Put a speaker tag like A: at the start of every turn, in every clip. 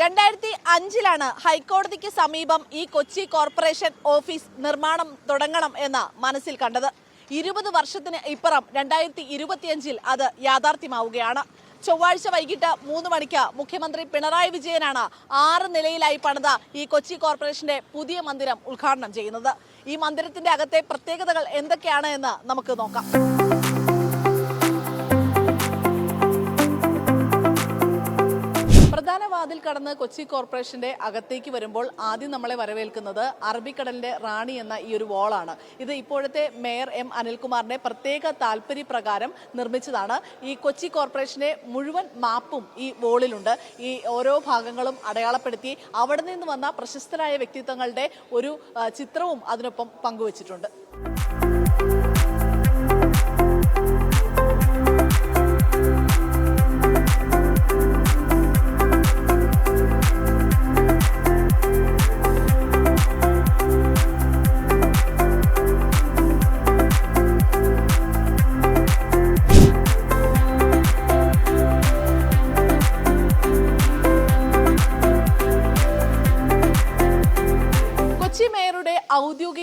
A: രണ്ടായിരത്തി അഞ്ചിലാണ് ഹൈക്കോടതിക്ക് സമീപം ഈ കൊച്ചി കോർപ്പറേഷൻ ഓഫീസ് നിർമ്മാണം തുടങ്ങണം എന്ന് മനസ്സിൽ കണ്ടത്. ഇരുപത് വർഷത്തിന് ഇപ്പുറം രണ്ടായിരത്തി ഇരുപത്തിയഞ്ചിൽ അത് യാഥാർത്ഥ്യമാവുകയാണ്. ചൊവ്വാഴ്ച വൈകിട്ട് മൂന്ന് മണിക്ക് മുഖ്യമന്ത്രി പിണറായി വിജയനാണ് ആറ് നിലയിലായി പണിത ഈ കൊച്ചി കോർപ്പറേഷന്റെ പുതിയ മന്ദിരം ഉദ്ഘാടനം ചെയ്യുന്നത്. ഈ മന്ദിരത്തിന്റെ അകത്തെ പ്രത്യേകതകൾ എന്തൊക്കെയാണ് എന്ന് നമുക്ക് നോക്കാം. വാതിൽ കടന്ന് കൊച്ചി കോർപ്പറേഷന്റെ അകത്തേക്ക് വരുമ്പോൾ ആദ്യം നമ്മളെ വരവേൽക്കുന്നത് അറബിക്കടലിന്റെ റാണി എന്ന ഈ ഒരു വാളാണ്. ഇത് ഇപ്പോഴത്തെ മേയർ എം അനിൽകുമാറിന്റെ പ്രത്യേക താല്പര്യപ്രകാരം നിർമ്മിച്ചതാണ്. ഈ കൊച്ചി കോർപ്പറേഷന്റെ മുഴുവൻ മാപ്പും ഈ വോളിലുണ്ട്. ഈ ഓരോ ഭാഗങ്ങളും അടയാളപ്പെടുത്തി അവിടെ നിന്ന് വന്ന പ്രശസ്തരായ വ്യക്തിത്വങ്ങളുടെ ഒരു ചിത്രവും അതിനൊപ്പം പങ്കുവച്ചിട്ടുണ്ട്.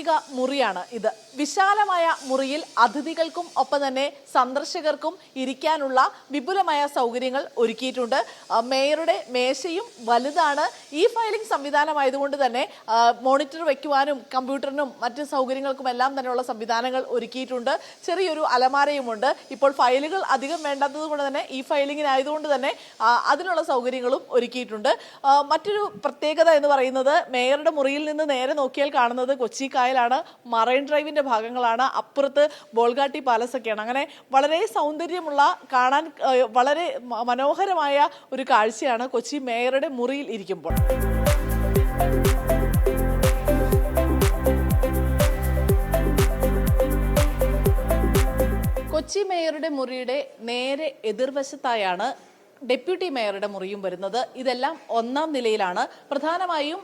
A: ഔദ്യോഗിക മുറിയാണ് ഇത്. വിശാലമായ മുറിയിൽ അതിഥികൾക്കും ഒപ്പം തന്നെ സന്ദർശകർക്കും ഇരിക്കാനുള്ള വിപുലമായ സൗകര്യങ്ങൾ ഒരുക്കിയിട്ടുണ്ട്. മേയറുടെ മേശയും വലുതാണ്. ഈ ഫയലിംഗ് സംവിധാനമായതുകൊണ്ട് തന്നെ മോണിറ്റർ വയ്ക്കുവാനും കമ്പ്യൂട്ടറിനും മറ്റ് സൗകര്യങ്ങൾക്കും എല്ലാം തന്നെയുള്ള സംവിധാനങ്ങൾ ഒരുക്കിയിട്ടുണ്ട്. ചെറിയൊരു അലമാരയുമുണ്ട്. ഇപ്പോൾ ഫയലുകൾ അധികം വേണ്ടാത്തത് കൊണ്ട് തന്നെ ഈ ഫയലിങ്ങിനായതുകൊണ്ട് തന്നെ അതിനുള്ള സൗകര്യങ്ങളും ഒരുക്കിയിട്ടുണ്ട്. മറ്റൊരു പ്രത്യേകത എന്ന് പറയുന്നത് മേയറുടെ മുറിയിൽ നിന്ന് നേരെ നോക്കിയാൽ കാണുന്നത് കൊച്ചി കായലാണ് മറൈൻ ഡ്രൈവിന്റെ ഭാഗങ്ങളാണ്. അപ്പുറത്ത് ബോൾഗാട്ടി പാലസ് ഒക്കെയാണ്. അങ്ങനെ വളരെ സൗന്ദര്യമുള്ള കാണാൻ വളരെ മനോഹരമായ ഒരു കാഴ്ചയാണ് കൊച്ചി മേയറുടെ മുറിയിൽ ഇരിക്കുമ്പോൾ. കൊച്ചി മേയറുടെ മുറിയുടെ നേരെ എതിർവശത്തായാണ് ഡെപ്യൂട്ടി മേയറുടെ മുറിയും വരുന്നത് ഇതെല്ലാം ഒന്നാം നിലയിലാണ്. പ്രധാനമായും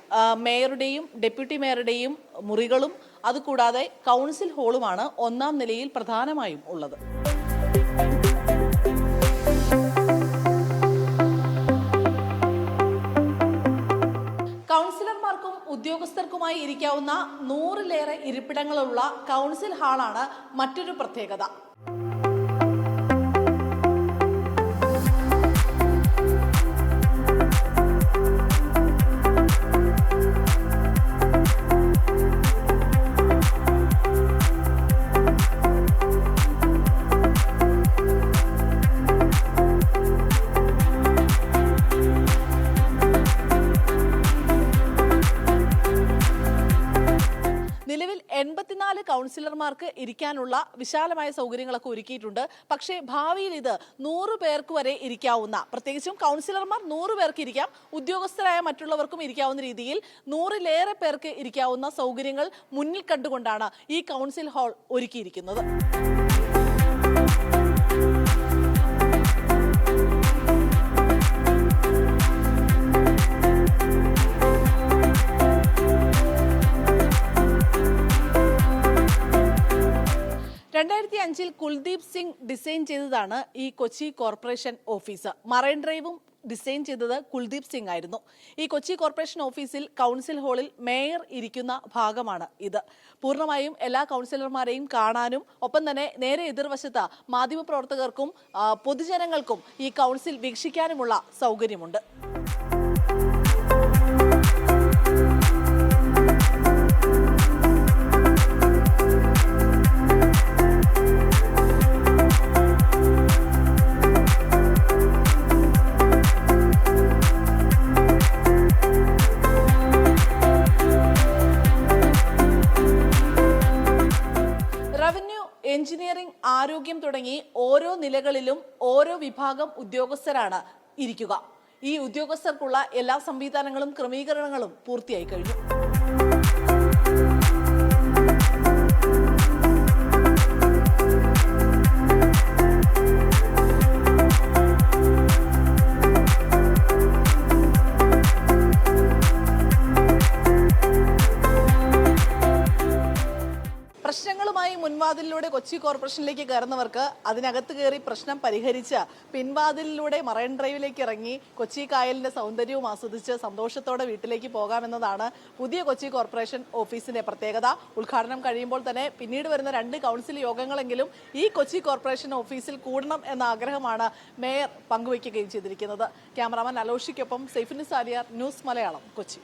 A: മേയറുടെയും ഡെപ്യൂട്ടി മേയറുടെയും മുറികളും അതുകൂടാതെ കൗൺസിൽ ഹാളുമാണ് ഒന്നാം നിലയിൽ പ്രധാനമായും ഉള്ളത്. കൗൺസിലർമാർക്കും ഉദ്യോഗസ്ഥർക്കുമായി ഇരിക്കാവുന്ന നൂറിലേറെ ഇരിപ്പിടങ്ങളുള്ള കൗൺസിൽ ഹാളാണ് മറ്റൊരു പ്രത്യേകത. എൺപത്തിനാല് കൗൺസിലർമാർക്ക് ഇരിക്കാനുള്ള വിശാലമായ സൗകര്യങ്ങളൊക്കെ ഒരുക്കിയിട്ടുണ്ട്. പക്ഷേ ഭാവിയിൽ ഇത് നൂറ് പേർക്ക് വരെ ഇരിക്കാവുന്ന പ്രത്യേകിച്ചും കൗൺസിലർമാർ നൂറ് പേർക്ക് ഇരിക്കാം ഉദ്യോഗസ്ഥരായ മറ്റുള്ളവർക്കും ഇരിക്കാവുന്ന രീതിയിൽ നൂറിലേറെ പേർക്ക് ഇരിക്കാവുന്ന സൗകര്യങ്ങൾ മുന്നിൽ കണ്ടുകൊണ്ടാണ് ഈ കൗൺസിൽ ഹാൾ ഒരുക്കിയിരിക്കുന്നത്. അഞ്ചിൽ കുൽദീപ് സിംഗ് ഡിസൈൻ ചെയ്തതാണ് ഈ കൊച്ചി കോർപ്പറേഷൻ ഓഫീസ്. മറൈൻ ഡ്രൈവും ഡിസൈൻ ചെയ്തത് കുൽദീപ് സിംഗ് ആയിരുന്നു. ഈ കൊച്ചി കോർപ്പറേഷൻ ഓഫീസിൽ കൗൺസിൽ ഹാളിൽ മേയർ ഇരിക്കുന്ന ഭാഗമാണ് ഇത്. പൂർണമായും എല്ലാ കൗൺസിലർമാരെയും കാണാനും ഒപ്പം തന്നെ നേരെ എതിർവശത്ത് മാധ്യമപ്രവർത്തകർക്കും പൊതുജനങ്ങൾക്കും ഈ കൗൺസിൽ വീക്ഷിക്കാനുമുള്ള സൗകര്യമുണ്ട്. എഞ്ചിനീയറിംഗ് ആരോഗ്യം തുടങ്ങി ഓരോ നിലകളിലും ഓരോ വിഭാഗം ഉദ്യോഗസ്ഥരാണ് ഇരിക്കുക. ഈ ഉദ്യോഗസ്ഥർക്കുള്ള എല്ലാ സംവിധാനങ്ങളും ക്രമീകരണങ്ങളും പൂർത്തിയായി കഴിഞ്ഞു. മുൻവാതിലിലൂടെ കൊച്ചി കോർപ്പറേഷനിലേക്ക് കയറുന്നവർക്ക് അതിനകത്ത് കയറി പ്രശ്നം പരിഹരിച്ച് പിൻവാതിലിലൂടെ മറൈൻ ഡ്രൈവിലേക്ക് ഇറങ്ങി കൊച്ചി കായലിന്റെ സൗന്ദര്യവും ആസ്വദിച്ച് സന്തോഷത്തോടെ വീട്ടിലേക്ക് പോകാമെന്നതാണ് പുതിയ കൊച്ചി കോർപ്പറേഷൻ ഓഫീസിന്റെ പ്രത്യേകത. ഉദ്ഘാടനം കഴിയുമ്പോൾ തന്നെ പിന്നീട് വരുന്ന രണ്ട് കൗൺസിൽ യോഗങ്ങളെങ്കിലും ഈ കൊച്ചി കോർപ്പറേഷൻ ഓഫീസിൽ കൂടണം എന്ന ആഗ്രഹമാണ് മേയർ പങ്കുവയ്ക്കുകയും ചെയ്തിരിക്കുന്നത്. ക്യാമറാമാൻ അലോഷിക്കൊപ്പം സൈഫിനിസാരിയാർ ന്യൂസ് മലയാളം കൊച്ചി.